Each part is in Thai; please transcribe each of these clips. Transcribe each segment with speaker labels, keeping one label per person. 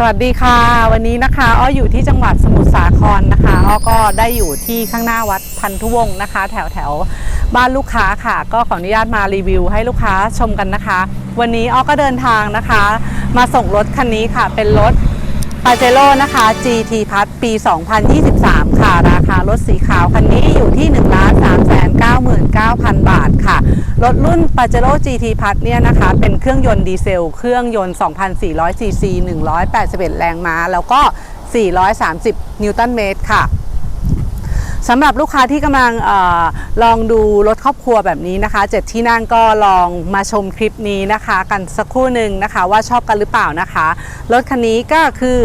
Speaker 1: สวัสดีค่ะ วันนี้นะคะอ้ออยู่ที่จังหวัดสมุทรสาครนะคะอ้อก็ได้อยู่ที่ข้างหน้าวัดพันธุวงศ์นะคะ แถวแถวบ้านลูกค้าค่ะ ก็ขออนุญาตมารีวิวให้ลูกค้าชมกันนะคะ วันนี้อ้อก็เดินทางนะคะ มาส่งรถคันนี้ค่ะ เป็นรถาเจโร่นะคะ GT พัทปี 2023 ค่ะ ราคารถสีขาวคันนี้อยู่ที่ 1 3 9 9 0 0 0 บาทค่ะ รถรุ่นปาเจโร่ GT พัทเนี่ยนะคะ เป็นเครื่องยนต์ดีเซล เครื่องยนต์ 2,400ซีซี181 แรงม้า แล้วก็ 430 นิวตันเมตรค่ะ สำหรับลูกค้าที่กำลังอลองดูรถครอบครัวแบบนี้นะคะเจ็ดที่นั่งก็ลองมาชมคลิปนี้นะคะ กันสักครู่หนึ่งนะคะ ว่าชอบกันหรือเปล่านะคะ รถคันนี้ก็คือ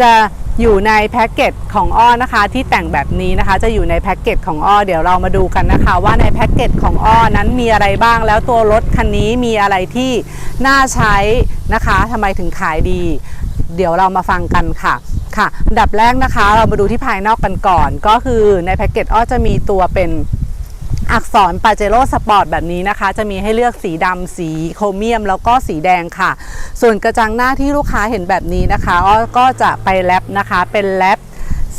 Speaker 1: จะอยู่ในแพ็กเกจของอ้อนะคะ ที่แต่งแบบนี้นะคะ จะอยู่ในแพ็กเกจของอ้อเดี๋ยวเรามาดูกันนะคะ ว่าในแพ็กเกจของอ้อนั้นมีอะไรบ้าง แล้วตัวรถคันนี้มีอะไรที่น่าใช้นะคะทำไมถึงขายดี เดี๋ยวเรามาฟังกันค่ะ ค่ะอันดับแรกนะคะ เรามาดูที่ภายนอกกันก่อน ก็คือในแพ็กเกจอ้อจะมีตัวเป็นอักษรปาเจโร่สปอร์ตแบบนี้นะคะ จะมีให้เลือกสีดำสีโครเมียม แล้วก็สีแดงค่ะ ส่วนกระจังหน้าที่ลูกค้าเห็นแบบนี้นะคะอ้อก็จะไปแรปนะคะเป็นแรป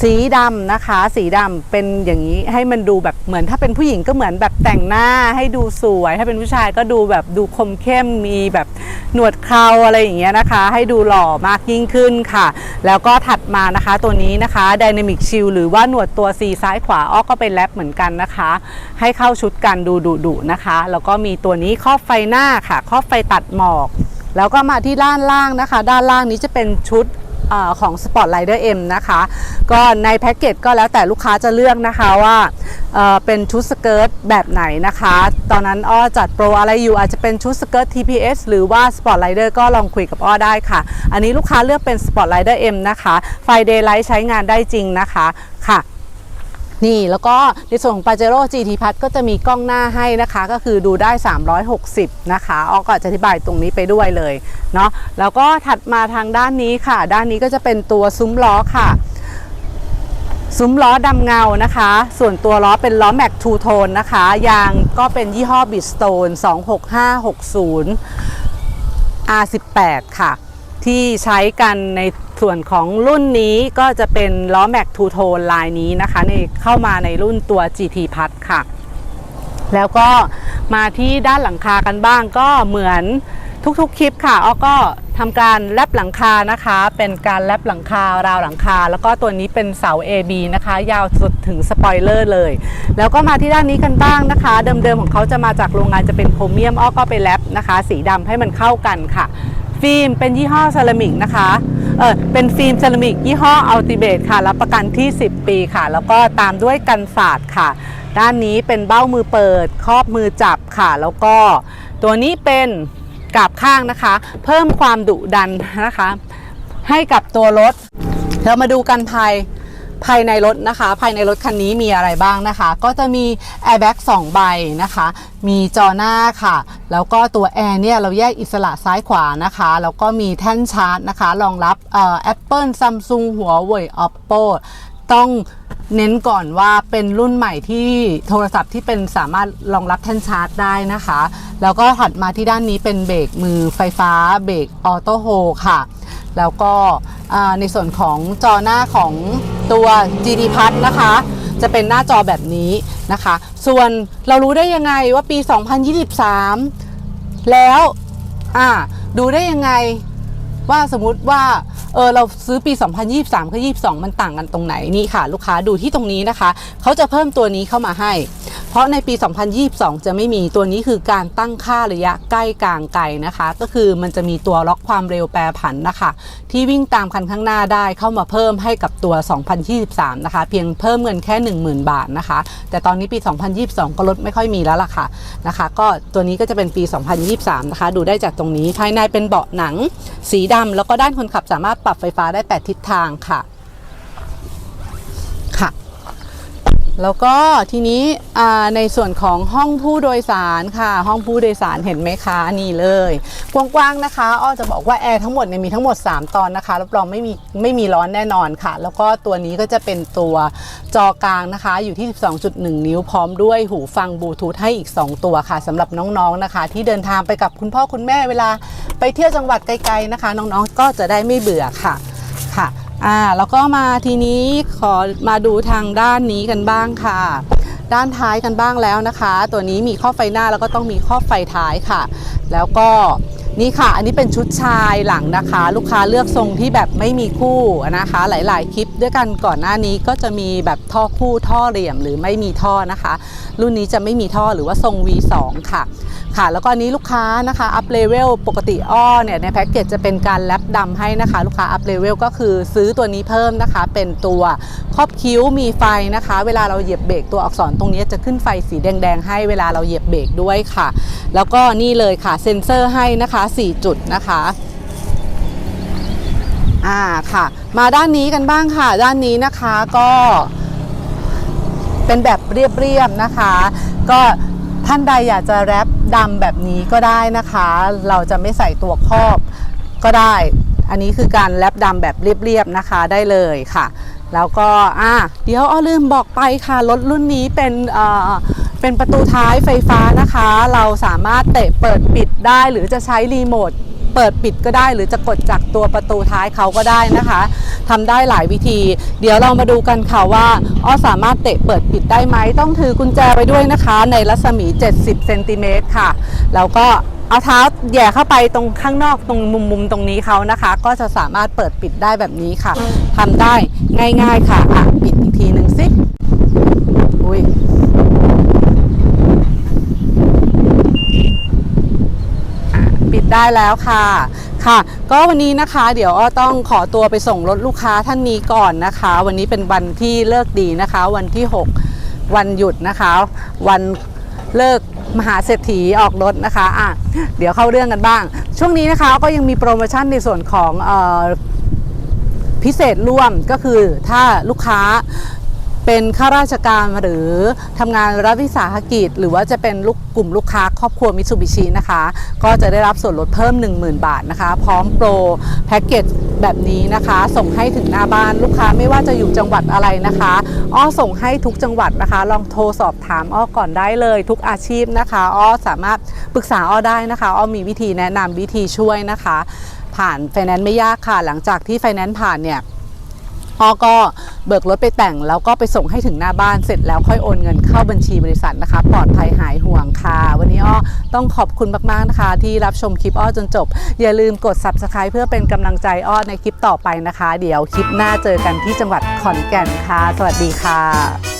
Speaker 1: สีดำนะคะ สีดำเป็นอย่างนี้ให้มันดูแบบเหมือนถ้าเป็นผู้หญิงก็เหมือนแบบแต่งหน้าให้ดูสวย ถ้าเป็นผู้ชายก็ดูแบบดูคมเข้มมีแบบหนวดเคราอะไรอย่างเงี้ยนะคะ ให้ดูหล่อมากยิ่งขึ้นค่ะ แล้วก็ถัดมานะคะตัวนี้นะคะ Dynamic Shield หรือว่าหนวดตัว C ซ้ายขวาอ้อก็เป็นแรปเหมือนกันนะคะ ให้เข้าชุดกันดูดุดุนะคะ แล้วก็มีตัวนี้ครอบไฟหน้าค่ะ ครอบไฟตัดหมอก แล้วก็มาที่ด้านล่างนะคะ ด้านล่างนี้จะเป็นชุด ออของ Sport Rider M นะคะ ก็ในแพ็กเกจก็แล้วแต่ลูกค้าจะเลือกนะคะว่าเเป็นชุดสเกิร์ตแบบไหนนะคะ ตอนนั้นอ้อจัดโปรอะไรอยู่อาจจะเป็นชุดสเกิร์ต TPS หรือว่า Sport Rider ก็ลองคุยกับอ้อได้ค่ะ อันนี้ลูกค้าเลือกเป็น Sport Rider M นะคะ ไฟเดย์ไลท์ใช้งานได้จริงนะคะค่ะ นี่แล้วก็ในส่วนของ Pajero GT p a s ก็จะมีกล้องหน้าให้นะคะ ก็คือดูได้ 360 นะคะออกก็จะอธิบายตรงนี้ไปด้วยเลยเนาะแล้วก็ถัดมาทางด้านนี้ค่ะ ด้านนี้ก็จะเป็นตัวซุ้มล้อค่ะซุ้มล้อดำเงานะคะ ส่วนตัวล้อเป็นล้อแม็กทูโทนนะคะ ยางก็เป็นยี่ห้อ Bridgestone 26560 R18 ค่ะ ที่ใช้กันใน ส่วนของรุ่นนี้ก็จะเป็นล้อแม็กทูโทนลายนี้นะคะในเข้ามาในรุ่นตัว GT พัทค่ะ แล้วก็มาที่ด้านหลังคากันบ้างก็เหมือนทุกๆคลิปค่ะอ้อก็ทำการแลบหลังคานะคะ เป็นการแลบหลังคาราวหลังคา แล้วก็ตัวนี้เป็นเสา AB นะคะ ยาวสุดถึงสปอยเลอร์เลย แล้วก็มาที่ด้านนี้กันบ้างนะคะ เดิมๆของเขาจะมาจากโรงงานจะเป็นโครเมียมอ้อก็ไปแลบนะคะ สีดำให้มันเข้ากันค่ะ ฟิล์มเป็นยี่ห้อเซรามิกนะคะเออเป็นฟิล์มเซรามิกยี่ห้ออัลติเบตค่ะ รับประกันที่ 10 ปีค่ะ แล้วก็ตามด้วยกันศาสตร์ค่ะ ด้านนี้เป็นเบ้ามือเปิด ครอบมือจับค่ะ แล้วก็ตัวนี้เป็นกาบข้างนะคะ เพิ่มความดุดันนะคะ ให้กับตัวรถ เรามาดูกันภาย ภายในรถนะคะ ภายในรถคันนี้มีอะไรบ้างนะคะ ก็จะมี airbag 2 ใบนะคะ มีจอหน้าค่ะ แล้วก็ตัวแอร์เนี่ยเราแยกอิสระซ้ายขวานะคะ แล้วก็มีแท่นชาร์จนะคะ รองรับเอ่อ Apple Samsung Huawei Oppo ต้องเน้นก่อนว่าเป็นรุ่นใหม่ที่โทรศัพท์ที่เป็นสามารถรองรับแท่นชาร์จได้นะคะ แล้วก็ถัดมาที่ด้านนี้เป็นเบรกมือไฟฟ้าเบรกออโต้โฮค่ะ แล้วก็อ่าในส่วนของจอหน้าของ ตัว GT p a s นะคะ จะเป็นหน้าจอแบบนี้นะคะ ส่วนเรารู้ได้ยังไงว่าปี 2023 แล้วอ่าดูได้ยังไงว่าสมมุติว่าเออเราซื้อปี 2023 กับ 22 มันต่างกันตรงไหนนี่ค่ะ ลูกค้าดูที่ตรงนี้นะคะ เขาจะเพิ่มตัวนี้เข้ามาให้ เพราะในปี 2022 จะไม่มีตัวนี้คือการตั้งค่าระยะใกล้กลางไกลนะคะ ก็คือมันจะมีตัวล็อกความเร็วแปรผันนะคะ ที่วิ่งตามคันข้างหน้าได้เข้ามาเพิ่มให้กับตัว 2023 นะคะ เพียงเพิ่มเงินแค่ 10,000 บาทนะคะ แต่ตอนนี้ปี 2022 ก็ลดไม่ค่อยมีแล้วล่ะค่ะนะคะ ก็ตัวนี้ก็จะเป็นปี 2023 นะคะ ดูได้จากตรงนี้ภายในเป็นเบาะหนัง สีดำแล้วก็ด้านคนขับสามารถปรับไฟฟ้าได้ 8 ทิศทางค่ะค่ะ แล้วก็ทีนี้ในส่วนของห้องผู้โดยสารค่ะ ห้องผู้โดยสารเห็นไหมคะนี่เลยกว้างๆนะคะอ้อจะบอกว่าแอร์ทั้งหมดเนี่ยมีทั้งหมด 3 ตอนนะคะรับรองไม่มีไม่มีร้อนแน่นอนค่ะ แล้วก็ตัวนี้ก็จะเป็นตัวจอกลางนะคะอยู่ที่ 12.1 นิ้วพร้อมด้วยหูฟังบลูทูธให้อีก 2 ตัวค่ะสำหรับน้องๆนะคะ ที่เดินทางไปกับคุณพ่อคุณแม่เวลาไปเที่ยวจังหวัดไกลๆนะคะ น้องๆก็จะได้ไม่เบื่อค่ะค่ะ อ่าแล้วก็มาทีนี้ขอมาดูทางด้านนี้กันบ้างค่ะ ด้านท้ายกันบ้างแล้วนะคะ ตัวนี้มีข้อไฟหน้าแล้วก็ต้องมีข้อไฟท้ายค่ะ แล้วก็ นี่ค่ะ อันนี้เป็นชุดชายหลังนะคะ ลูกค้าเลือกทรงที่แบบไม่มีคู่นะคะ หลายๆ คลิปด้วยกันก่อนหน้านี้ก็จะมีแบบท่อคู่ท่อเหลี่ยมหรือไม่มีท่อนะคะ รุ่นนี้จะไม่มีท่อหรือว่าทรง V2 ค่ะค่ะ แล้วก็อันนี้ลูกค้านะคะอัพเลเวลปกติอ้อเนี่ยในแพ็กเกจจะเป็นการแลปดำให้นะคะ ลูกค้าอัพเลเวลก็คือซื้อตัวนี้เพิ่มนะคะ เป็นตัวครอบคิ้วมีไฟนะคะ เวลาเราเหยียบเบรกตัวอักษรตรงนี้จะขึ้นไฟสีแดงๆให้เวลาเราเหยียบเบรกด้วยค่ะ แล้วก็นี่เลยค่ะเซ็นเซอร์ให้นะคะ4 จุดนะคะอ่าค่ะ มาด้านนี้กันบ้างค่ะ ด้านนี้นะคะก็เป็นแบบเรียบๆนะคะ ก็ท่านใดอยากจะแรปดำแบบนี้ก็ได้นะคะ เราจะไม่ใส่ตัวครอบก็ได้ อันนี้คือการแรปดำแบบเรียบๆนะคะได้เลยค่ะ แล้วก็อะเดี๋ยวอ้อลืมบอกไปค่ะรถรุ่นนี้เป็นเอ่อ เป็นประตูท้ายไฟฟ้านะคะ เราสามารถเตะเปิดปิดได้ หรือจะใช้รีโมทเปิดปิดก็ได้ หรือจะกดจากตัวประตูท้ายเขาก็ได้นะคะทำได้หลายวิธี เดี๋ยวเรามาดูกันค่ะว่าอ้อสามารถเตะเปิดปิดได้ไหมต้องถือกุญแจไปด้วยนะคะ ในรัศมี 70เซนติเมตรค่ะแล้วก็เอาเท้าแย่เข้าไปตรงข้างนอกตรงมุมมุมๆตรงนี้เขานะคะ ก็จะสามารถเปิดปิดได้แบบนี้ค่ะทำได้ง่าย ๆค่ะอะปิดอีกทีหนึ่งสิอุ้ย ปิด ได้แล้วค่ะค่ะ ก็วันนี้นะคะเดี๋ยวอ้อต้องขอตัวไปส่งรถลูกค้าท่านนี้ก่อนนะคะ วันนี้เป็นวันที่เลิกดีนะคะ วันที่ 6 วันหยุดนะคะ วันเลิกมหาเศรษฐีออกรถนะคะอะเดี๋ยวเข้าเรื่องกันบ้าง ช่วงนี้นะคะก็ยังมีโปรโมชั่นในส่วนของออพิเศษร่วมก็คือถ้าลูกค้า เป็นข้าราชการหรือทำงานรัฐวิสาหกิจ หรือว่าจะเป็นลูกกลุ่มลูกค้าครอบครัวมิ t ซูบิชินะคะ ก็จะได้รับส่วนลดเพิ่ม 10,000 บาทนะคะ พร้อมโปรแพ็กเกจแบบนี้นะคะ ส่งให้ถึงหน้าบ้านลูกค้าไม่ว่าจะอยู่จังหวัดอะไรนะคะ อ้อส่งให้ทุกจังหวัดนะคะ ลองโทรสอบถามอ้อก่อนได้เลย ทุกอาชีพนะคะ อ้อสามารถปรึกษาอ้อได้นะคะ อ้อมีวิธีแนะนำวิธีช่วยนะคะ ผ่านไฟแนนซ์ไม่ยากค่ะ หลังจากที่ไฟแนนซ์ผ่านเนี่ยพ่อก็ เบิกรถไปแต่งแล้วก็ไปส่งให้ถึงหน้าบ้านเสร็จแล้วค่อยโอนเงินเข้าบัญชีบริษัทนะคะ ปลอดภัยหายห่วงค่ะ วันนี้อ้อต้องขอบคุณมากๆนะคะ ที่รับชมคลิปอ้อจนจบ อย่าลืมกด subscribe เพื่อเป็นกำลังใจอ้อในคลิปต่อไปนะคะ เดี๋ยวคลิปหน้าเจอกันที่จังหวัดขอนแก่นค่ะ สวัสดีค่ะ